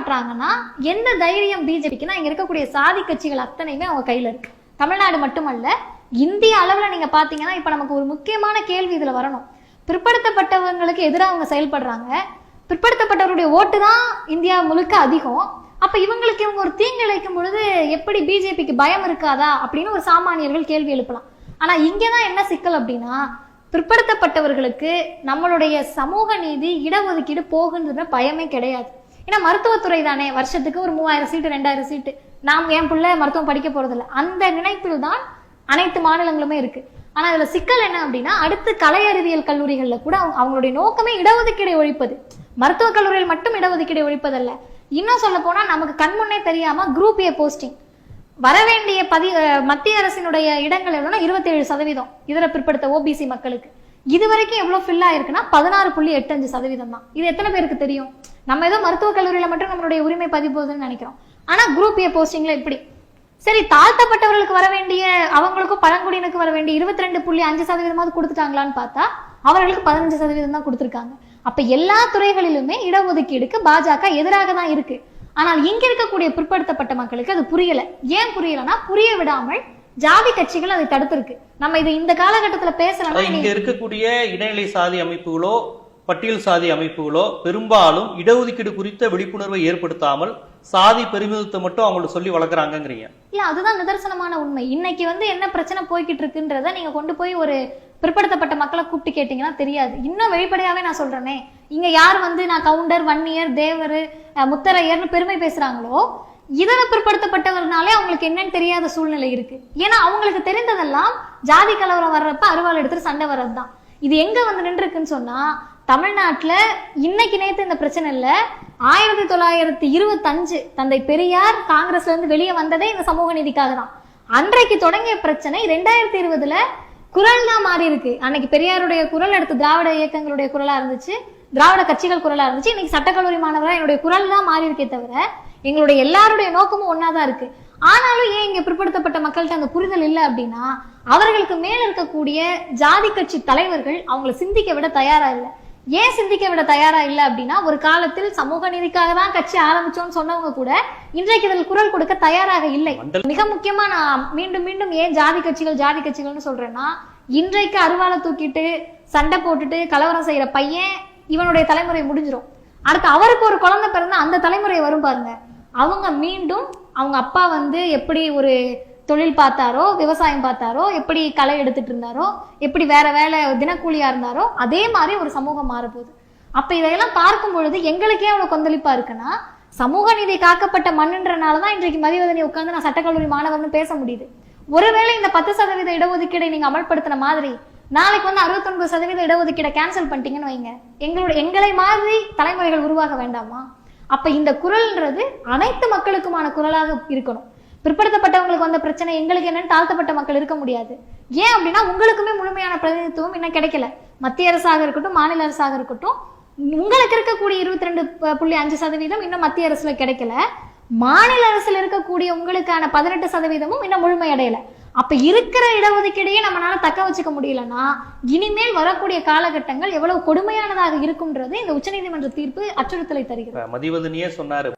பண்றாங்கன்னா எந்த தைரியம் பிஜேபிக்குன்னா இங்க இருக்கக்கூடிய சாதி கட்சிகள் அத்தனையுமே அவங்க கையில இருக்கு. தமிழ்நாடு மட்டுமல்ல இந்திய அளவுல நீங்க பாத்தீங்கன்னா இப்ப நமக்கு ஒரு முக்கியமான கேள்வி இதுல வரணும். பிற்படுத்தப்பட்டவங்களுக்கு எதிராக அவங்க செயல்படுறாங்க. பிற்படுத்தப்பட்டவருடைய ஓட்டு தான் இந்தியா முழுக்க அதிகம். அப்ப இவங்களுக்கு இவங்க ஒரு தீங்கு இழைக்கும் பொழுது எப்படி பிஜேபிக்கு பயம் இருக்காதா அப்படின்னு ஒரு சாமானியர்கள் கேள்வி எழுப்பலாம். ஆனா இங்கதான் என்ன சிக்கல் அப்படின்னா பிற்படுத்தப்பட்டவர்களுக்கு நம்மளுடைய சமூக நீதி இடஒதுக்கீடு போகுன்ற பயமே கிடையாது. ஏன்னா மருத்துவத்துறை தானே வருஷத்துக்கு ஒரு மூவாயிரம் சீட்டு ரெண்டாயிரம் சீட்டு. நாம் என் பிள்ளை மருத்துவம் படிக்க போறதில்ல. அந்த நினைப்பில் தான் அனைத்து மாநிலங்களுமே இருக்கு. ஆனா அதுல சிக்கல் என்ன அப்படின்னா அடுத்து கலை அறிவியல் கல்லூரிகள்ல கூட அவங்க- அவங்களுடைய நோக்கமே இடஒதுக்கீடை ஒழிப்பது. மருத்துவக் கல்லூரியில் மட்டும் இடஒதுக்கீடை ஒழிப்பதல்ல. இன்னும் சொல்ல போனா நமக்கு கண்முன்னே தெரியாம குரூப் ஏ போஸ்டிங் வரவேண்டிய பதி மத்திய அரசினுடைய இடங்கள் எவ்வளோனா இருபத்தேழு சதவீதம். இதர பிற்படுத்த ஓபிசி மக்களுக்கு. இது வரைக்கும் எவ்வளவு ஃபில் ஆயிருக்குன்னா பதினாறு புள்ளி எட்டு அஞ்சு சதவீதம் தான் இது எத்தனை பேருக்கு தெரியும்? நம்ம ஏதோ மருத்துவக் கல்லூரியில மட்டும் நம்மளுடைய உரிமை பதிவு போகுதுன்னு நினைக்கிறோம். ஆனா குரூப் ஏ போஸ்டிங்ல இப்படி. சரி தாழ்த்தப்பட்டவர்களுக்கு வர வேண்டிய அவங்களுக்கும் பழங்குடியினுக்கு வர வேண்டிய இருபத்தி ரெண்டு புள்ளி அஞ்சு சதவீதமாவது கொடுத்துட்டாங்களான்னு பார்த்தா அவர்களுக்கு பதினஞ்சு சதவீதம் தான் கொடுத்துருக்காங்க. அப்ப எல்லா துறைகளிலுமே இடஒதுக்கீடுக்கு பாஜக எதிராக தான் இருக்கு. ஆனால் இங்க இருக்கக்கூடிய பிற்படுத்தப்பட்ட மக்களுக்கு அது புரியல. ஏன் புரியலன்னா புரிய விடாமல் ஜாதி கட்சிகள் அதை தடுத்திருக்கு. நம்ம இது இந்த காலகட்டத்துல அதாவது இங்க இருக்கக்கூடிய இடைநிலை சாதி அமைப்புகளோ பட்டியல் சாதி அமைப்புகளோ பெரும்பாலும் இடஒதுக்கீடு குறித்த விழிப்புணர்வை ஏற்படுத்தாமல் சாதி பெருமிதத்தை மட்டும் அவங்களுக்கு சொல்லி வளர்க்குறாங்கங்கிறீங்க. இல்ல அதுதான் நிதர்சனமான உண்மை. இன்னைக்கு வந்து என்ன பிரச்சனை போய்கிட்டு இருக்குன்றத நீங்க கொண்டு போய் ஒரு பிற்படுத்தப்பட்ட மக்களை கூப்பிட்டு கேட்டீங்கன்னா தெரியாது. இன்னும் வெளிப்படையாவே நான் சொல்றேனே. இங்க யார் வந்து நான் கவுண்டர் வன்னியர் தேவர் முத்தரையர்னு பெருமை பேசுறாங்களோ இதர பிற்படுத்தப்பட்டவர்னாலே அவங்களுக்கு என்னன்னு தெரியாத சூழ்நிலை இருக்கு. ஏன்னா அவங்களுக்கு தெரிந்ததெல்லாம் ஜாதி கலவரம் வர்றப்ப அருவாள் எடுத்துட்டு சண்டை வர்றது தான் இது எங்க வந்து நின்றுருக்குன்னு சொன்னா தமிழ்நாட்டில் இன்னைக்கு நேற்று இந்த பிரச்சனை இல்லை. ஆயிரத்தி தொள்ளாயிரத்தி இருபத்தஞ்சு தந்தை பெரியார் காங்கிரஸ்ல இருந்து வெளியே வந்ததே இந்த சமூக நீதிக்காக தான். அன்றைக்கு தொடங்கிய பிரச்சனை ரெண்டாயிரத்தி இருபதுல குரல் தான் மாறி இருக்கு. அன்னைக்கு பெரியாருடைய குரல் அடுத்து திராவிட இயக்கங்களுடைய குரலா இருந்துச்சு. திராவிட கட்சிகள் குரலா இருந்துச்சு. இன்னைக்கு சட்டக்கல்லூரி மாணவரா என்னுடைய குரல் தான் மாறி இருக்கே தவிர எங்களுடைய எல்லாருடைய நோக்கமும் ஒன்னாதான் இருக்கு. ஆனாலும் ஏன் இங்க பிற்படுத்தப்பட்ட மக்கள்கிட்ட அந்த புரிதல் இல்லை அப்படின்னா அவர்களுக்கு மேல இருக்கக்கூடிய ஜாதி கட்சி தலைவர்கள் அவங்கள சிந்திக்க விட தயாரா இல்லை. ஏன் சிந்திக்க விட தயாரா இல்லை அப்படின்னா ஒரு காலத்தில் சமூக நீதிக்காக தான் கட்சி ஆரம்பிச்சோம்னு சொன்னவங்க கூட இன்றைக்கு இதில் குரல் கொடுக்க தயாராக இல்லை. மிக முக்கியமா நான் மீண்டும் மீண்டும் ஏன் ஜாதி கட்சிகள் ஜாதி கட்சிகள்னு சொல்றேன்னா இன்றைக்கு அருவாளை தூக்கிட்டு சண்டை போட்டுட்டு கலவரம் செய்யற பையன் இவனுடைய தலைமுறை முடிஞ்சிரும். அடுத்து அவருக்கு ஒரு குழந்தை பிறந்தா அந்த தலைமுறை வரும் பாருங்க. அவங்க மீண்டும் அவங்க அப்பா வந்து எப்படி ஒரு தொழில் பார்த்தாரோ விவசாயம் பார்த்தாரோ எப்படி களை எடுத்துட்டு இருந்தாரோ எப்படி வேற வேலை தினக்கூலியா இருந்தாரோ அதே மாதிரி ஒரு சமூகம் மாறப்போகுது. அப்ப இதையெல்லாம் பார்க்கும் பொழுது எங்களுக்கே அவ்வளவு கொந்தளிப்பா இருக்குன்னா சமூக நீதி காக்கப்பட்ட மண்ணுன்றனாலதான் இன்றைக்கு மதிவதனை உட்கார்ந்து நான் சட்டக்கல்லூரி மாணவர்னு பேச முடியுது. ஒருவேளை இந்த பத்து சதவீத இடஒதுக்கீடை நீங்க அமல்படுத்தின மாதிரி நாளைக்கு வந்து அறுபத்தொன்பது சதவீத இடஒதுக்கீடை கேன்சல் பண்ணிட்டீங்கன்னு வைங்க. எங்களோட எங்களை மாதிரி தலைமுறைகள் உருவாக வேண்டாமா? அப்ப இந்த குரல்ன்றது அனைத்து மக்களுக்குமான குரலாக இருக்கணும். பிற்படுத்தப்பட்டவங்களுக்கு வந்த பிரச்சனை எங்களுக்கு என்னன்னு தாழ்த்தப்பட்ட மக்கள் இருக்க முடியாது. ஏன் அப்படின்னா உங்களுக்குமே முழுமையான பிரதிநிதித்துவம் இன்னும் கிடைக்கல. மத்திய அரசாக இருக்கட்டும் மாநில அரசாக இருக்கட்டும் உங்களுக்கு இருக்கக்கூடிய இருபத்தி ரெண்டு புள்ளி அஞ்சு சதவீதம் இன்னும் மத்திய அரசுல கிடைக்கல. மாநில அரசுல இருக்கக்கூடிய உங்களுக்கான பதினெட்டு சதவீதமும் இன்னும் முழுமையடையல. அப்ப இருக்கிற இடஒதுக்கீடையே நம்மளால தக்க வச்சுக்க முடியலன்னா இனிமேல் வரக்கூடிய காலகட்டங்கள் எவ்வளவு கொடுமையானதாக இருக்கும்ன்றது இந்த உச்சநீதிமன்ற தீர்ப்பு அச்சுறுத்தலை தருகிறது. மதிவதனியே சொன்னாரு.